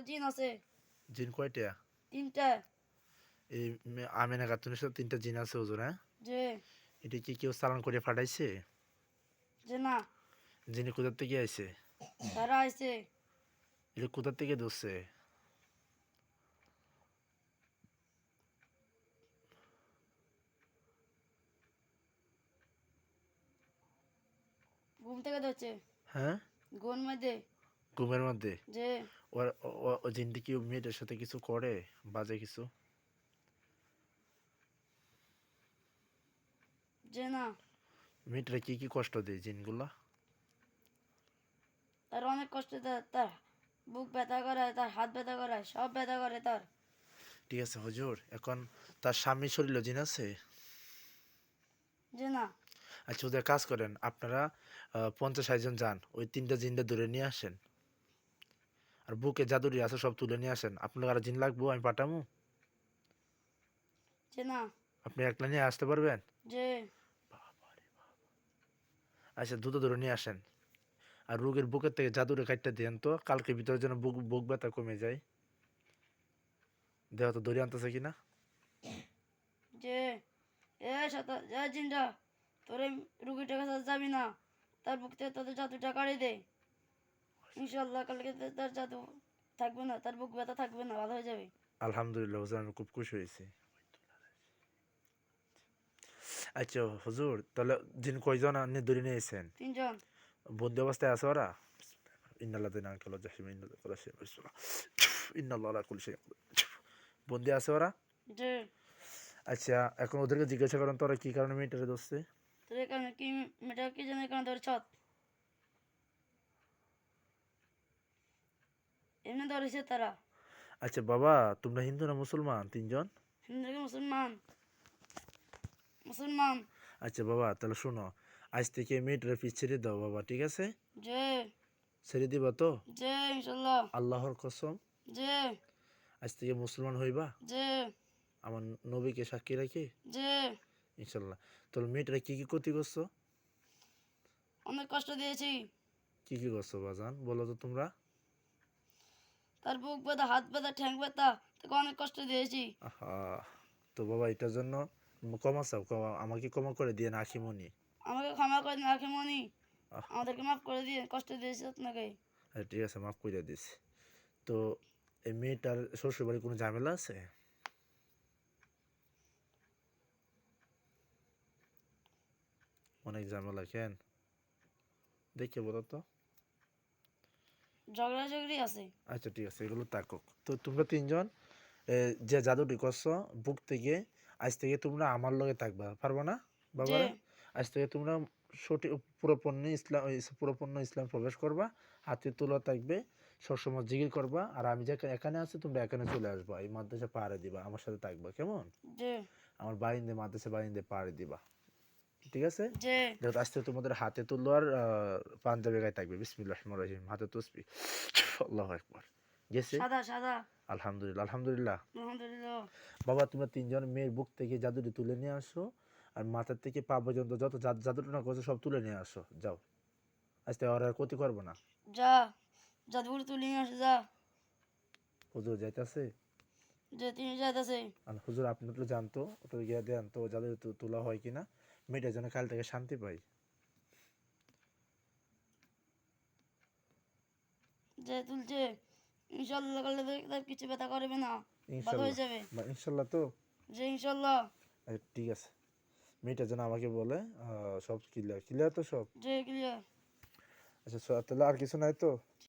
জিন আছে। জিন কয়টা? তিনটা। এই মে- আমেনা খাতুনের সাথে তিনটা জিন আছে হুজুর হ্যাঁ? যে। এটা কি কেউ চালান করে ফাটাইছে? যে না। জিনি থেকে আইছে? তারা আইছে। এটা থেকে ধরছে? ঘুম থেকে ধরছে। হ্যাঁ? ঘুমের মধ্যে। ঘুমের মধ্যে? যে। ওর ও- জিনটি কি মেয়েটার সাথে কিছু করে বাজে কিছু? যে না। মেয়েটারা কি কি কষ্ট দেয় জিনগুলা? তার অনেক কষ্ট দেয় তার বুক ব্যথা করায় তার হাত ব্যথা করায় সব ব্যথা করে তার। ঠিক আছে হুজুর এখন তার স্বামী শরীরে জিন আছে? যে না। আচ্ছা ওদের কাজ করেন আপনারা পঞ্চাশ জন যান ওই তিনটা জিনটা ধরে নিয়ে আসেন। আর বুকে জাদুরি আছে সব তুলে নিয়ে আসেন। আপনার আর জিন লাগবো আমি পাঠামু? না। আপনি একলা নিয়ে আসতে পারবেন? আচ্ছা দুটো ধরে নিয়ে আসেন। আর রোগের বুকের থেকে জাদুরে কাটতে দেন তো কালকে ভিতরে যেন বুক বুক ব্যথা কমে যায়। দেহ তো দড়ি আনতেছে কিনা? যে। এ সাতা যা জিনটা তোর রুগীটার কাছে যাবি না। তার বুক থেকে তোদের জাদুটা কাড়ি দে। ইনশাল্লাহ কালকে তার জাদু থাকবে না তার বুক ব্যথা থাকবে না ভালো হয়ে যাবে। আলহামদুলিল্লাহ হুজুর আমি খুব খুশি হয়েছি। আচ্ছা হুজুর তাহলে জিন কয়জন আপনি ধরে নিয়েছেন তিনজন। বন্দি অবস্থায় আছে ওরা? ইন্নাল্লাহ দিন আঙ্কেল জাহিম ইন্নাল্লাহ আলা শাইইন বন্দি আছে ওরা? আচ্ছা এখন ওদেরকে জিজ্ঞাসা করেন তো ওরা কি কারণে মেয়েটারে ধরছে? তোর এখানে কি মেয়েটা কি জানে ধরে ছত এমনি ধরেছে তারা। আচ্ছা বাবা তোমরা হিন্দু না মুসলমান তিনজন? হিন্দু মুসলমান। মুসলমান। আচ্ছা বাবা তাহলে শোনো আজ থেকে মেয়েটারে পিছ ছেড়ে দাও বাবা ঠিক আছে? যে ছেড়ে দিবা তো? ইনশাল্লাহ। আল্লাহর কসম। যে আজ থেকে মুসলমান হইবা? যে আমার নবীকে সাক্ষী রাখি? যে ইনশাল্লাহ। তাহলে মেয়েটারে কি কি ক্ষতি করছ? অনেক কষ্ট দিয়েছি। কি কি করছ বাজান? বলো তো তোমরা। তার বুক ব্যথা হাত ব্যথা ঠ্যাং ব্যথা তাকে অনেক কষ্ট দিয়েছি। আহা তো বাবা এটার জন্য ক্ষমা চাও আমাকে ক্ষমা করে দিয়ে না আখিমনি। আমাকে ক্ষমা করে দিন রাখে মনি আমাদেরকে মাফ করে দিয়ে কষ্ট দিয়েছি আপনাকে। ঠিক আছে মাফ করে দিছি তো এই মেয়েটার শ্বশুর বাড়ি কোনো ঝামেলা আছে? অনেক ঝামেলা কেন? দেখে বলো তো। আছে। আচ্ছা ঠিক আছে এগুলো থাকুক। তো তোমরা তিনজন যে জাদুটি করছ বুক থেকে আজ থেকে তোমরা আমার লগে থাকবা পারব না বাবা আজ থেকে তোমরা সঠিক পুরোপূর্ণ ইসলাম পুরোপূর্ণ ইসলাম প্রবেশ করবা হাতে তোলা থাকবে সবসময় জিগির করবা আর আমি যে এখানে আছি তোমরা এখানে চলে আসবা এই মাদ্রাসা পাহাড়ে দিবা আমার সাথে থাকবা কেমন? আমার বারিন্দে মাদ্রাসা বারিন্দে পাহাড়ে দিবা। ঠিক আছে? যে যেহেতু আজ তোমাদের হাতে তুলো আর পাঞ্জাবি গায়ে থাকবে। বিসমিল্লাহ রহমান রহিম হাতে তসবি আল্লাহ একবার গেছে? সাদা সাদা। আলহামদুলিল্লাহ আলহামদুলিল্লাহ। আলহামদুলিল্লাহ। বাবা তোমরা তিনজন মেয়ের বুক থেকে জাদুটি তুলে নিয়ে আসো আর মাথার থেকে পা পর্যন্ত যত জাদু- জাদুটনা করছ সব তুলে নিয়ে আসো। যাও। আজ থেকে ওরা আর ক্ষতি করব না। যা জাদুগুলো তুলে নিয়ে আসে যা। হুজুর যাইতেছে? যে তিনি যাইতেছে। হুজুর আপনি তো জানতো ওটা গিয়ে দেন তো তু- তোলা হয় কিনা যেন কাল থেকে শান্তি পাই। যে তুলছে ইনশাল্লাহ কালে তার কিছু ব্যথা করবে না ভালো হয়ে যাবে। ইনশাল্লাহ তো? যে ইনশাল্লাহ ঠিক আছে। মেয়েটা যেন আমাকে বলে সব ক্লিয়ার ক্লিয়ার তো সব? যে ক্লিয়ার আচ্ছা তাহলে আর কিছু নাই তো?